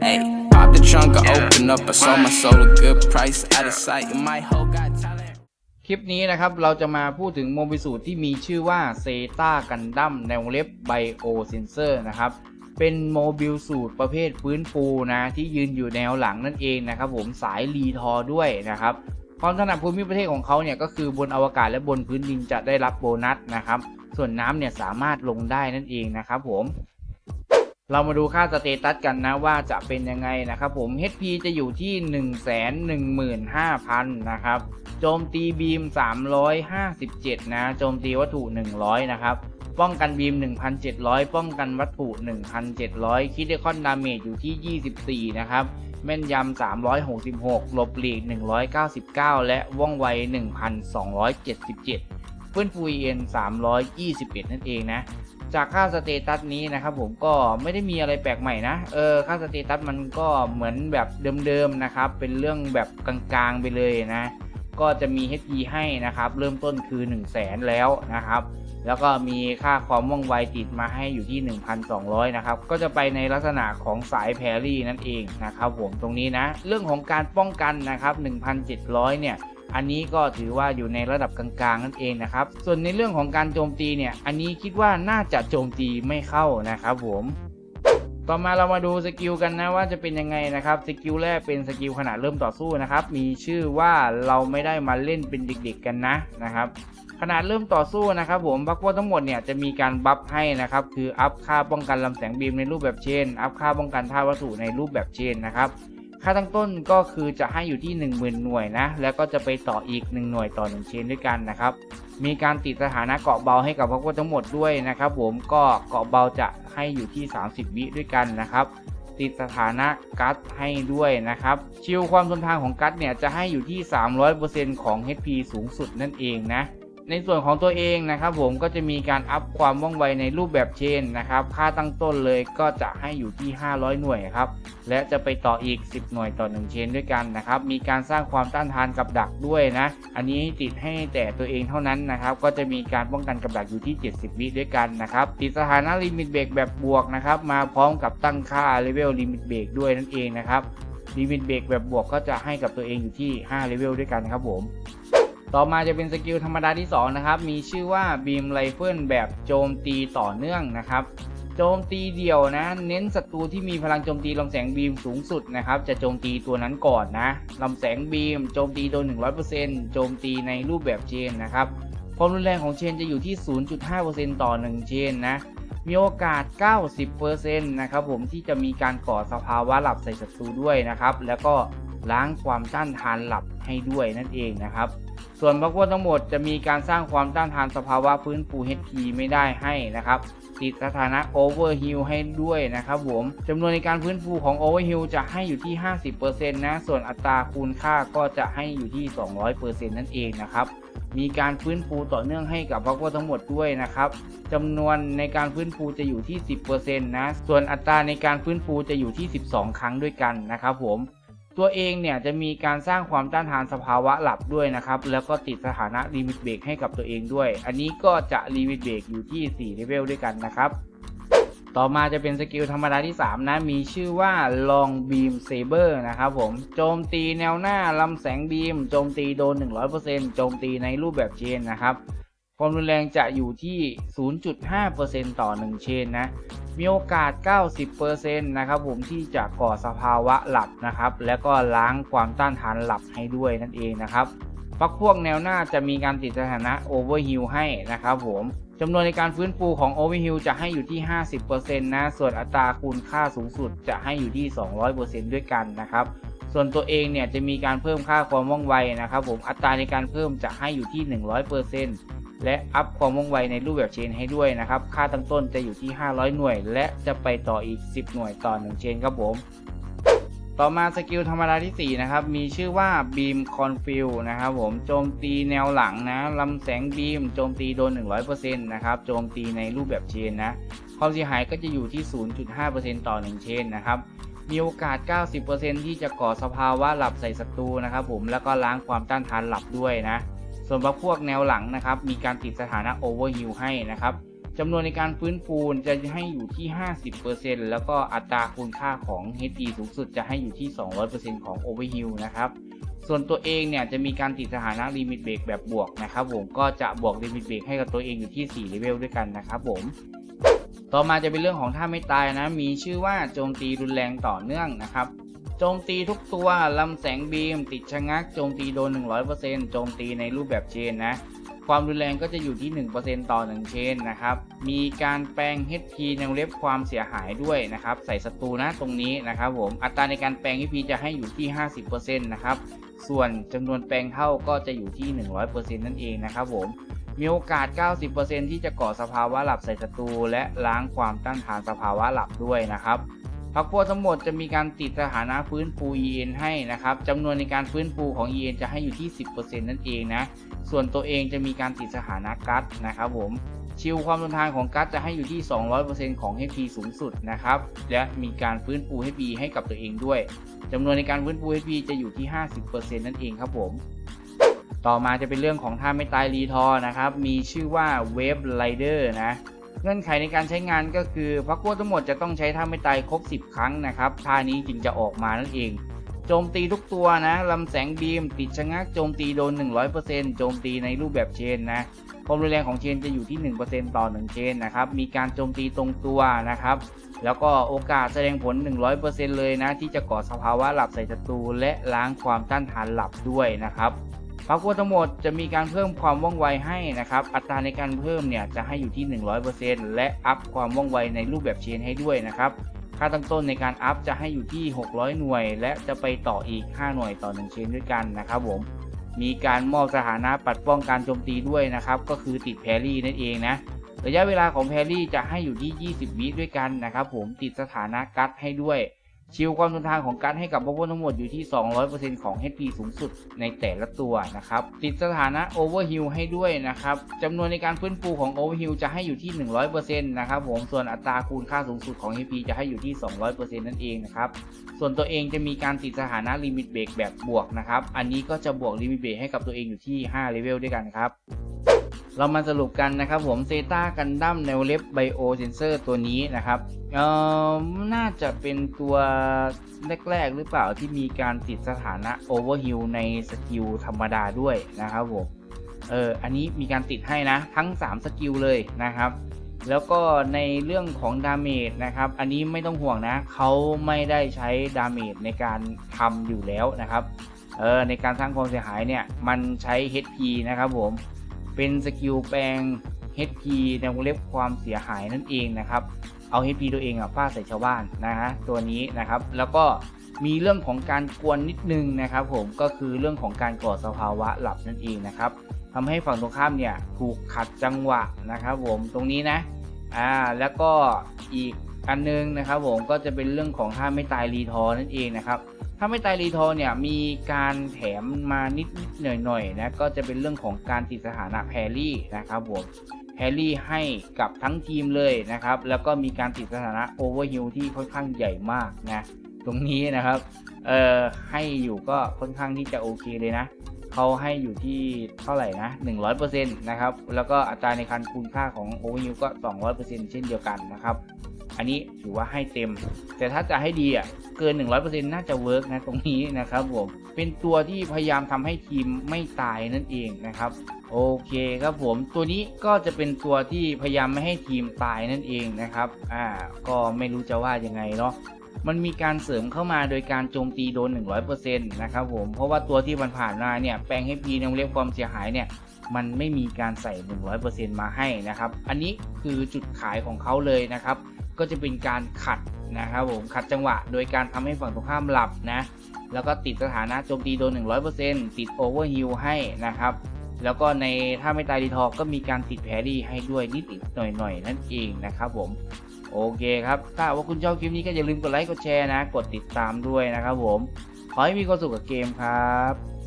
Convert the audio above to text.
Hey, pop the trunk, I open up. I sold my soul a good price. Out of sight, and my hoe got talent. คลิปนี้นะครับ เราจะมาพูดถึงโมบิสูตรที่มีชื่อว่าเซตากันดั้มในวงเล็บไบโอเซนเซอร์นะครับ เป็นโมบิลสูตรประเภทฟื้นฟูนะ ที่ยืนอยู่แนวหลังนั่นเองนะครับผมสายรีทอร์ด้วยนะครับ ความถนัดภูมิประเทศของเขาเนี่ยก็คือบนอวกาศและบนพื้นดินจะได้รับโบนัสนะครับ ส่วนน้ำเนี่ยสามารถลงได้นั่นเองนะครับผม เรามาดูค่าสเตตัสกันนะว่าจะเป็นยังไงนะครับผม HP จะอยู่ที่ 115,000 นะครับ โจมตีบีม 357 นะ โจมตีวัตถุ 100 นะครับ ป้องกันบีม 1,700 ป้องกันวัตถุ 1,700 คิดเดคอนดาเมจอยู่ที่ 24 นะครับ แม่นยำ 366 หลบหลีก 199 และว่องไว 1,277 ฟื้นฟูเอ็น321 นั่นเองนะ จากค่าสเตตัสนี้นะครับผมก็ไม่ได้มีอะไรแปลกใหม่นะ เออค่าสเตตัสมันก็เหมือนแบบเดิมๆนะครับ เป็นเรื่องแบบกลางๆไปเลยนะ ก็จะมี HP ให้นะครับ เริ่มต้นคือ 1 0 0 0 0แสนแล้วนะครับ แล้วก็มีค่าความว่องไวติดมาให้อยู่ที่ 1,200 นะครับ ก็จะไปในลักษณะของสายแพรรี่นั่นเองนะครับผมตรงนี้นะ เรื่องของการป้องกันนะครับ 1,700 เนี่ย อันนี้ก็ถือว่าอยู่ในระดับกลางๆนั่นเองนะครับ ส่วนในเรื่องของการโจมตีเนี่ย อันนี้คิดว่าน่าจะโจมตีไม่เข้านะครับผมต่อมาเรามาดูสกิลกันนะว่าจะเป็นยังไงนะครับสกิลแรกเป็นสกิลขณะเริ่มต่อสู้นะครับ มีชื่อว่าเราไม่ได้มาเล่นเป็นเด็กๆกันนะนะครับขนาดเริ่มต่อสู้นะครับผมบัคโวทั้งหมดเนี่ยจะมีการบัฟให้นะครับคืออัพค่าป้องกันลำแสงบีมในรูปแบบเชนอัพค่าป้องกันท่าวัตถุในรูปแบบเชนนะครับ ค่าตั้งต้นก็คือจะให้อยู่ที่ 10,000 หน่วยนะ แล้วก็จะไปต่ออีก 1 หน่วยต่อ 1 เชนด้วยกันนะครับ มีการติดสถานะเกาะเบาให้กับพวกทั้งหมดด้วยนะครับผมก็เกาะเบาจะให้อยู่ที่ 30 วิด้วยกันนะครับ ติดสถานะกัสให้ด้วยนะครับ ชิลความทนทานของกัสเนี่ยจะให้อยู่ที่ 300%ของ HP สูงสุดนั่นเองนะ ในส่วนของตัวเองนะครับผมก็จะมีการอัพความว่องไวในรูปแบบเชนนะครับ ค่าตั้งต้นเลยก็จะให้อยู่ที่ 500 หน่วยครับ และจะไปต่ออีก 10 หน่วยต่อ 1 เชนด้วยกันนะครับ มีการสร้างความต้านทานกับดักด้วยนะ อันนี้ติดให้แต่ตัวเองเท่านั้นนะครับ ก็จะมีการป้องกันกับดักอยู่ที่ 70 วิด้วยกันนะครับ ติดสถานะลิมิตเบรกแบบบวกนะครับ มาพร้อมกับตั้งค่าเลเวลลิมิตเบรกด้วยนั่นเองนะครับ ลิมิตเบรกแบบบวกก็จะให้กับตัวเองอยู่ที่ 5 เลเวลด้วยกันครับผม ต่อมาจะเป็นสกิลธรรมดาที่ 2 นะครับ มีชื่อว่าบีมไรเฟิลแบบโจมตีต่อเนื่องนะครับ โจมตีเดี่ยวนะ เน้นศัตรูที่มีพลังโจมตีลำแสงบีมสูงสุดนะครับ จะโจมตีตัวนั้นก่อนนะลำแสงบีมโจมตีโดน 100%โจมตีในรูปแบบเชนนะครับ ความรุนแรงของเชนจะอยู่ที่ 0.5%ต่อ 1 เชนนะ มีโอกาส 90%นะครับผมที่จะมีการก่อสภาวะหลับใส่ศัตรูด้วยนะครับ แล้วก็ ล้างความต้านทานหลับให้ด้วยนั่นเองนะครับ ส่วนบัควทั้งหมดจะมีการสร้างความต้านทานสภาวะฟื้นฟู HP ไม่ได้ให้นะครับติดสถานะ Overheal ให้ด้วยนะครับผมจำนวนในการฟื้นฟูของ Overheal จะให้อยู่ที่ 50%นะ ส่วนอัตราคูณค่าก็จะให้อยู่ที่ 200%นั่นเองนะครับ มีการฟื้นฟูต่อเนื่องให้กับบัควทั้งหมดด้วยนะครับจำนวนในการฟื้นฟูจะอยู่ที่ 10%นะ ส่วนอัตราในการฟื้นฟูจะอยู่ที่ 12 ครั้งด้วยกันนะครับผม ตัวเองเนี่ยจะมีการสร้างความต้านทานสภาวะหลับด้วยนะครับ แล้วก็ติดสถานะลิมิตเบรกให้กับตัวเองด้วย อันนี้ก็จะลิมิตเบรกอยู่ที่4เลเวลด้วยกันนะครับต่อมาจะเป็นสกิลธรรมดาที่ 3 นะ มีชื่อว่า Long Beam Saber นะครับผม โจมตีแนวหน้าลำแสงบีม โจมตีโดน 100%โจมตีในรูปแบบเชนนะครับ ความรุนแรงจะอยู่ที่ 0.5%ต่อ 1 เชนนะ มีโอกาส 90%นะครับผมที่จะก่อสภาวะหลับนะครับ แล้วก็ล้างความต้านทานหลับให้ด้วยนั่นเองนะครับพักพวกแนวหน้าจะมีการติดสถานะ Overheal ให้นะครับผมจำนวนในการฟื้นฟูของ Overheal จะให้อยู่ที่ 50%นะ ส่วนอัตราคูณค่าสูงสุดจะให้อยู่ที่ 200%ด้วยกันนะครับส่วนตัวเองเนี่ยจะมีการเพิ่มค่าความว่องไวนะครับผมอัตราในการเพิ่มจะให้อยู่ที่ 100% และอัพความว่องไวในรูปแบบเชนให้ด้วยนะครับ ค่าตั้งต้นจะอยู่ที่ 500 หน่วย และจะไปต่ออีก 10 หน่วยต่อ 1 เชนครับผม ต่อมาสกิลธรรมดาที่ 4 นะครับ มีชื่อว่า Beam Confuse นะครับผม โจมตีแนวหลังนะลำแสงบีม โจมตีโดน 100%นะครับ โจมตีในรูปแบบเชนนะ ความเสียหายก็จะอยู่ที่ 0.5%ต่อ 1 เชนนะครับมีโอกาส 90%ที่จะก่อสภาวะหลับใส่ศัตรูนะครับผม แล้วก็ล้างความต้านทานหลับด้วยนะ ส่วนพวกแนวหลังนะครับ มีการติดสถานะโอเวอร์ฮิลให้นะครับจำนวนในการฟื้นฟูจะให้อยู่ที่ 50%แล้วก็อัตราคุณค่าของ HP สูงสุดจะให้อยู่ที่ 200%ของ Overheal นะครับ ส่วนตัวเองเนี่ยจะมีการติดสถานะ Limit Break แบบบวกนะครับผมก็จะบวก Limit Break ให้กับตัวเองอยู่ที่4เลเวลด้วยกันนะครับผม ต่อมาจะเป็นเรื่องของท่าไม่ตายนะ มีชื่อว่าโจมตีรุนแรงต่อเนื่องนะครับ โจมตีทุกตัวลำแสงบีม ติดชะงัก โจมตีโดน 100%โจมตีในรูปแบบเชนนะ ความรุนแรงก็จะอยู่ที่ 1%ต่อ 1 เชนนะครับ มีการแปลง HP ในวงเล็บความเสียหายด้วยนะครับ ใส่ศัตรูนะตรงนี้นะครับผม อัตราในการแปลง HP จะให้อยู่ที่ 50%นะครับ ส่วนจำนวนแปลงเท่าก็จะอยู่ที่ 100%นั่นเองนะครับผม มีโอกาส 90%ที่จะก่อสภาวะหลับใส่ศัตรูและล้างความต้านทานสภาวะหลับด้วยนะครับพักพวกทั้งหมดจะมีการติดสถานะฟื้นฟู EN ให้นะครับจำนวนในการฟื้นฟูของ EN จะให้อยู่ที่ 10%นั่นเองนะ ส่วนตัวเองจะมีการติดสถานะกัดนะครับผม ชิลความทนทานของกัดจะให้อยู่ที่ 200%ของ HP สูงสุดนะครับ และมีการฟื้นฟู HP ให้กับตัวเองด้วยจำนวนในการฟื้นฟู HP จะอยู่ที่ 50%นั่นเองครับผม ต่อมาจะเป็นเรื่องของท่าไม่ตายรีทอร์นะครับ มีชื่อว่าเวฟไรเดอร์นะเงื่อนไขในการใช้งานก็คือพักพวกทั้งหมดจะต้องใช้ท่าไม่ตายครบ 10 ครั้งนะครับท่านี้จึงจะออกมานั่นเอง โจมตีทุกตัวนะลำแสงบีม ติดชะงักโจมตีโดน 100%โจมตีในรูปแบบเชนนะความรุนแรงของเชนจะอยู่ที่ 1%ต่อ 1 เชนนะครับ มีการโจมตีตรงตัวนะครับ แล้วก็โอกาสแสดงผล 100%เลยนะ ที่จะก่อสภาวะหลับใส่ศัตรูและล้างความต้านทานหลับด้วยนะครับ พักวัวทั้งหมดจะมีการเพิ่มความว่องไวให้นะครับ อัตราในการเพิ่มเนี่ยจะให้อยู่ที่ 100%และอัพความว่องไวในรูปแบบเชนให้ด้วยนะครับ ค่าตั้งต้นในการอัพจะให้อยู่ที่ 600 หน่วย และจะไปต่ออีก 5 หน่วยต่อ 1 เชนด้วยกันนะครับผม มีการมอบสถานะปัดป้องการโจมตีด้วยนะครับ ก็คือติดแพรี่นั่นเองนะ ระยะเวลาของแพรรี่จะให้อยู่ที่ 20 วิด้วยกันนะครับผม ติดสถานะกัดให้ด้วย ชิลความทนทานของการให้กับพวกทั้งหมดอยู่ที่ 200%ของ HP สูงสุดในแต่ละตัวนะครับ ติดสถานะ Overheal ให้ด้วยนะครับจำนวนในการฟื้นฟูของ Overheal จะให้อยู่ที่ 100%นะครับผม ส่วนอัตราคูณค่าสูงสุดของ HP จะให้อยู่ที่ 200%นั่นเองนะครับ ส่วนตัวเองจะมีการติดสถานะ Limit Break แบบบวกนะครับ อันนี้ก็จะบวก Limit Break ให้กับตัวเองอยู่ที่ 5 เลเวลด้วยกันครับ เรามาสรุปกันนะครับผมเซตากันดั้มในเล็บไบโอเซนเซอร์ตัวนี้นะครับเอ่อน่าจะเป็นตัวแรกๆหรือเปล่าที่มีการติดสถานะ Overheal ในสกิลธรรมดาด้วยนะครับผมเอออันนี้มีการติดให้นะทั้ง 3 สกิลเลยนะครับแล้วก็ในเรื่องของดาเมจนะครับ อันนี้ไม่ต้องห่วงนะ เขาไม่ได้ใช้ดาเมจในการทำอยู่แล้วนะครับ เออในการสร้างความเสียหายเนี่ย มันใช้ HP นะครับผม เป็นสกิลแปลง HP ในวงเล็บความเสียหายนั่นเองนะครับ เอา HP ตัวเองอะฟาดใส่ชาวบ้านนะฮะตัวนี้นะครับ แล้วก็มีเรื่องของการกวนนิดนึงนะครับ ผมก็คือเรื่องของการก่อสภาวะหลับนั่นเองนะครับทำให้ฝั่งตรงข้ามเนี่ยถูกขัดจังหวะนะครับ ผมตรงนี้นะอ่าแล้วก็อีกอันนึงนะครับ ผมก็จะเป็นเรื่องของท่าไม่ตายรีทอนั่นเองนะครับ ถ้าไม่ตายรีทอร์เนี่ยมีการแถมมานิดนิดหน่อยหน่อยๆนะก็จะเป็นเรื่องของการติดสถานะแพรรี่นะครับผมแพรรี่ให้กับทั้งทีมเลยนะครับ แล้วก็มีการติดสถานะโอเวอร์ฮิลที่ค่อนข้างใหญ่มากนะตรงนี้นะครับเอ่อให้อยู่ก็ค่อนข้างที่จะโอเคเลยนะเขาให้อยู่ที่เท่าไหร่นะ100%นะครับแล้วก็อัตราในการคูณค่าของโอเวอร์ฮิลก็ 200%เช่นเดียวกันนะครับ อันนี้ถือว่าให้เต็ม แต่ถ้าจะให้ดีอะเกิน 100%น่าจะเวิร์กนะตรงนี้นะครับผมเป็นตัวที่พยายามทำให้ทีมไม่ตายนั่นเองนะครับโอเคครับผมตัวนี้ก็จะเป็นตัวที่พยายามไม่ให้ทีมตายนั่นเองนะครับอ่าก็ไม่รู้จะว่ายังไงเนาะมันมีการเสริมเข้ามาโดยการโจมตีโดน 100%นะครับผม เพราะว่าตัวที่มันผ่านมาเนี่ย แปลงให้พีนวงเล็บความเสียหายเนี่ย มันไม่มีการใส่ 100%มาให้นะครับ อันนี้คือจุดขายของเขาเลยนะครับ ก็จะเป็นการขัดนะครับผมขัดจังหวะโดยการทำให้ฝั่งตรงข้ามหลับนะแล้วก็ติดสถานะโจมตีโดน 100%ติดโอเวอร์ฮิลให้นะครับ แล้วก็ในถ้าไม่ตายดีทอกก็มีการติดแพรรี่ให้ด้วยนิดหน่อยๆ นั่นเองนะครับผม โอเคครับ ถ้าว่าคุณชอบคลิปนี้ก็อย่าลืมกดไลค์กดแชร์นะ กดติดตามด้วยนะครับผม ขอให้มีความสุขกับเกมครับ